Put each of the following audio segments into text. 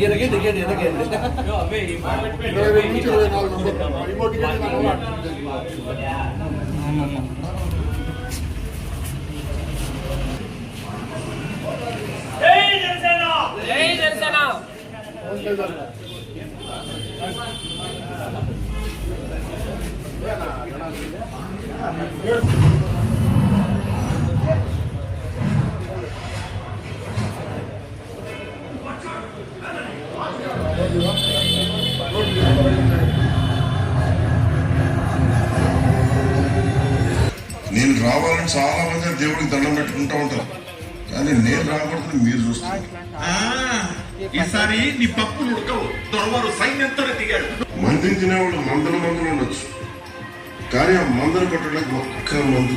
ఎదగండి ఎదగండి ఎదగండి ఇరవై ఐదు నుంచి ఇరవై నాలుగు నంబర్ రిమోట్ టికెట్ నేను రావాలని చాలా మంది దేవుడికి దండం పెట్టుకుంటా ఉంటారు. కానీ నేను రాకూడదని మీరు చూస్తారు ఆ, ఈసారి నీ పప్పులు ఉడకవు. దొరవారు సైన్యంతో దిగాడు. మందిని తినేవాళ్ళు మందల మందులు ఉండొచ్చు. కానీ ఆ మందలు కొట్టడానికి ఒక్క మందు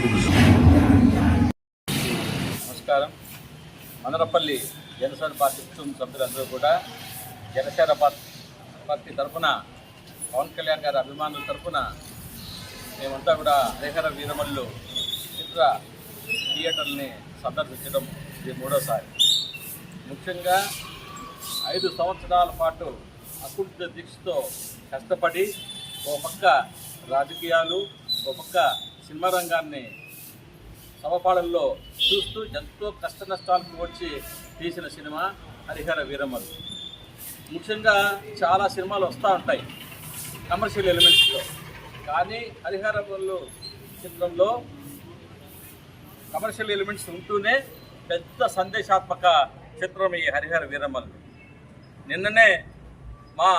నమస్కారం. మదనపల్లి జనసేన పార్టీ కుటుంబ సభ్యులందరూ కూడా జనసేన పార్టీ పార్టీ తరఫున పవన్ కళ్యాణ్ గారి అభిమానుల తరఫున మేమంతా కూడా హరిహర వీరమల్లు చిత్ర థియేటర్ని సందర్శించడం ఇది మూడోసారి. ముఖ్యంగా ఐదు సంవత్సరాల పాటు అకుంఠ దీక్షతో కష్టపడి ఓ పక్క రాజకీయాలు ఒక పక్క సినిమా రంగాన్ని సమపాళల్లో చూస్తూ ఎంతో కష్ట నష్టాలకు వచ్చి తీసిన సినిమా హరిహర వీరమ్మలు ముఖ్యంగా చాలా సినిమాలు వస్తూ ఉంటాయి కమర్షియల్ ఎలిమెంట్స్లో కానీ హరిహరములు చిత్రంలో కమర్షియల్ ఎలిమెంట్స్ ఉంటూనే పెద్ద సందేశాత్మక చిత్రం ఈ హరిహర వీరమ్మలు నిన్ననే మా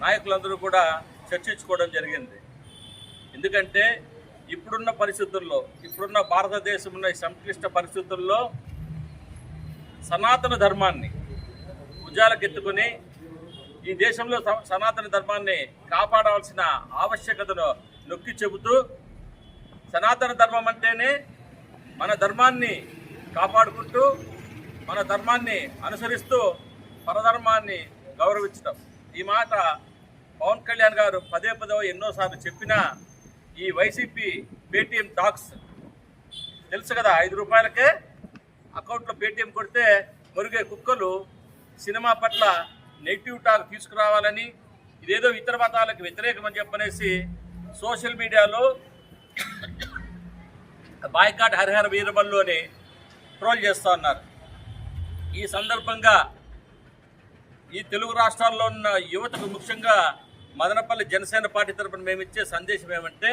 నాయకులందరూ కూడా చర్చించుకోవడం జరిగింది. ఎందుకంటే ఇప్పుడున్న పరిస్థితుల్లో ఇప్పుడున్న భారతదేశం ఉన్న సంక్లిష్ట పరిస్థితుల్లో సనాతన ధర్మాన్ని భుజాలకెత్తుకుని ఈ దేశంలో స- సనాతన ధర్మాన్ని కాపాడవలసిన ఆవశ్యకతను నొక్కి చెబుతూ సనాతన ధర్మం అంటేనే మన ధర్మాన్ని కాపాడుకుంటూ మన ధర్మాన్ని అనుసరిస్తూ పరధర్మాన్ని గౌరవించడం ఈ మాట పవన్ కళ్యాణ్ గారు పదే పదే ఎన్నోసార్లు చెప్పినా ఈ వైసీపీ పేటీఎం టాక్స్ తెలుసు కదా ఐదు రూపాయలకే అకౌంట్లో పేటీఎం కొడితే మురిగే కుక్కలు సినిమా పట్ల నెగిటివ్ టాక్ తీసుకురావాలని ఇదేదో ఇతర మతాలకు వ్యతిరేకమని చెప్పనేసి సోషల్ మీడియాలో బాయ్కాట్ హరిహర వీరబల్లు అని ట్రోల్ చేస్తూ ఉన్నారు. ఈ సందర్భంగా ఈ తెలుగు రాష్ట్రాల్లో ఉన్న యువతకు ముఖ్యంగా మదనపల్లి జనసేన పార్టీ తరఫున మేము ఇచ్చే సందేశం ఏమంటే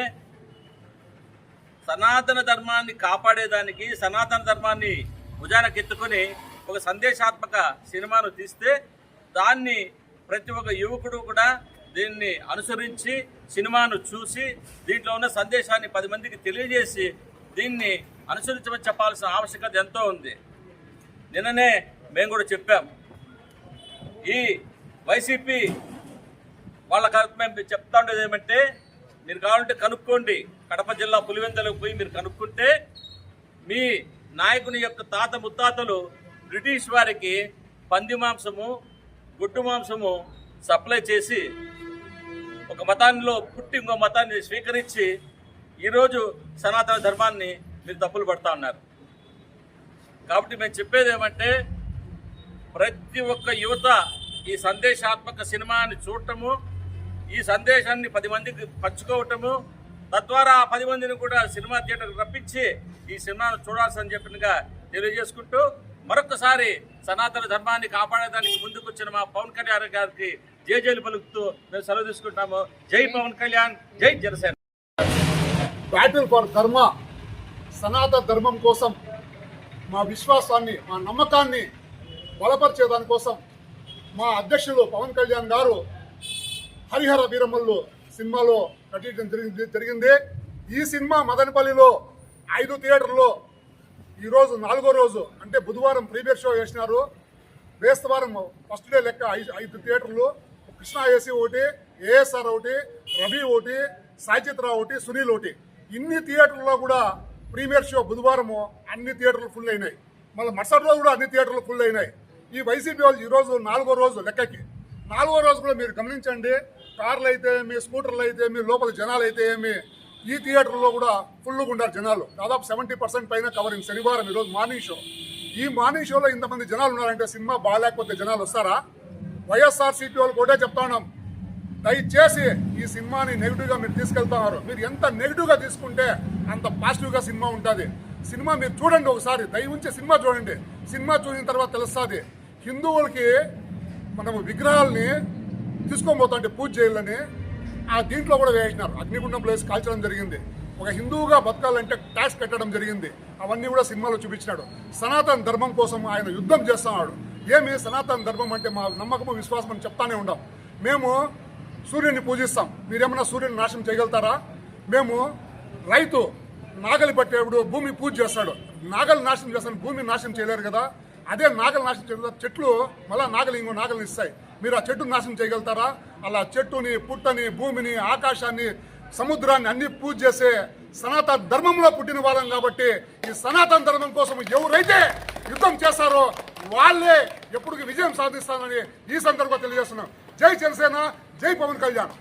సనాతన ధర్మాన్ని కాపాడేదానికి సనాతన ధర్మాన్ని భుజానకెత్తుకొని ఒక సందేశాత్మక సినిమాను తీస్తే దాన్ని ప్రతి ఒక్క యువకుడు కూడా దీన్ని అనుసరించి సినిమాను చూసి దీంట్లో ఉన్న సందేశాన్ని పది మందికి తెలియజేసి దీన్ని అనుసరించమని చెప్పాల్సిన ఆవశ్యకత ఎంతో ఉంది. నిన్ననే మేము కూడా చెప్పాం. ఈ వైసీపీ వాళ్ళకి మేము చెప్తా ఉండేది ఏమంటే మీరు కావాలంటే కనుక్కోండి. కడప జిల్లా పులివెందలకు పోయి మీరు కనుక్కుంటే మీ నాయకుని యొక్క తాత ముత్తాతలు బ్రిటిష్ వారికి పంది మాంసము గుడ్డు మాంసము సప్లై చేసి ఒక మతాన్నిలో పుట్టి ఇంకో మతాన్ని స్వీకరించి ఈరోజు సనాతన ధర్మాన్ని మీరు తప్పులు పడతా ఉన్నారు. కాబట్టి మేము చెప్పేది ఏమంటే ప్రతి ఒక్క యువత ఈ సందేశాత్మక సినిమాని చూడటము ఈ సందేశాన్ని పది మందికి పంచుకోవటము తద్వారా ఆ పది మందిని కూడా సినిమా థియేటర్కి రప్పించి ఈ సినిమాను చూడాల్సని చెప్పినగా తెలియజేసుకుంటూ మరొకసారి సనాతన ధర్మాన్ని కాపాడేదానికి ముందుకు వచ్చిన మా పవన్ కళ్యాణ్ గారికి జై జైలు పలుకుతూ మేము సెలవు తీసుకుంటాము. జై పవన్ కళ్యాణ్ జై జనసేన. బ్యాటిల్ ఫర్ ధర్మ సనాతన ధర్మం కోసం మా విశ్వాసాన్ని మా నమ్మకాన్ని బలపరిచే దానికోసం మా అధ్యక్షులు పవన్ కళ్యాణ్ గారు హరిహర వీరమల్లు సినిమాలో నటించడం జరిగింది జరిగింది. ఈ సినిమా మదనపల్లిలో ఐదు థియేటర్లో ఈరోజు నాలుగో రోజు అంటే బుధవారం ప్రీమియర్ షో వేసినారు. బేస్తవారం ఫస్ట్ డే లెక్క ఐదు ఐదు థియేటర్లు. కృష్ణ ఏసీ ఒకటి ఏఎస్ఆర్ ఒకటి రవి ఒకటి సాయిచిత్ర ఒకటి సునీల్ ఒకటి. ఇన్ని థియేటర్లో కూడా ప్రీమియర్ షో బుధవారము అన్ని థియేటర్లు ఫుల్ అయినాయి. మళ్ళీ మరుసటి రోజు కూడా అన్ని థియేటర్లు ఫుల్ అయినాయి. ఈ వైసీపీ వాళ్ళు ఈరోజు నాలుగో రోజు లెక్కకి. నాలుగో రోజు కూడా మీరు గమనించండి కార్లు అయితే మీ స్కూటర్లు అయితే మీ లోపల జనాలు అయితే ఏమి ఈ థియేటర్లో కూడా ఫుల్గా ఉన్నారు జనాలు. దాదాపు సెవెంటీ పర్సెంట్ పైన కవరింగ్ శనివారం ఈరోజు మార్నింగ్ షో ఈ మార్నింగ్ షోలో ఇంతమంది జనాలు ఉన్నారంటే సినిమా బాగాలేకపోతే జనాలు వస్తారా? వైఎస్ఆర్సీపీ వాళ్ళు కూడా చెప్తా ఉన్నాం. దయచేసి ఈ సినిమాని నెగిటివ్గా మీరు తీసుకెళ్తున్నారు మీరు ఎంత నెగిటివ్గా తీసుకుంటే అంత పాజిటివ్గా సినిమా ఉంటుంది. సినిమా మీరు చూడండి ఒకసారి దయ ఉంచి సినిమా చూడండి. సినిమా చూసిన తర్వాత తెలుస్తుంది. హిందువులకి మనము విగ్రహాలని తీసుకొని పోతుంటే పూజ చేయాలని ఆ దీంట్లో కూడా వేసినారు. అగ్నిగుండం ప్లేస్ కాల్చడం జరిగింది. ఒక హిందువుగా బతకాలంటే ట్యాక్స్ కట్టడం జరిగింది. అవన్నీ కూడా సినిమాలో చూపించినాడు. సనాతన ధర్మం కోసం ఆయన యుద్ధం చేస్తున్నాడు. ఏమి? సనాతన ధర్మం అంటే మా నమ్మకము విశ్వాసం అని చెప్తానే ఉండం. మేము సూర్యుని పూజిస్తాం. మీరేమన్నా సూర్యుని నాశనం చేయగలుగుతారా? మేము రైతు నాగలి పట్టేప్పుడు భూమి పూజ చేస్తాడు. నాగలి నాశనం చేస్తాను. భూమి నాశనం చేయలేరు కదా? అదే నాగలి నాశనం చేయగలుగుతారు చెట్లు మళ్ళా నాగలి ఇంకో నాగలు ఇస్తాయి. మీరు ఆ చెట్టును నాశనం చేయగలుగుతారా? అలా చెట్టుని పుట్టని భూమిని ఆకాశాన్ని సముద్రాన్ని అన్ని పూజ చేసే సనాతన ధర్మంలో పుట్టిన వాళ్ళం కాబట్టి ఈ సనాతన ధర్మం కోసం ఎవరైతే యుద్ధం చేస్తారో వాళ్ళే ఎప్పుడు విజయం సాధిస్తానని ఈ సందర్భంగా తెలియజేస్తున్నాం. జై జనసేన జై పవన్ కళ్యాణ్.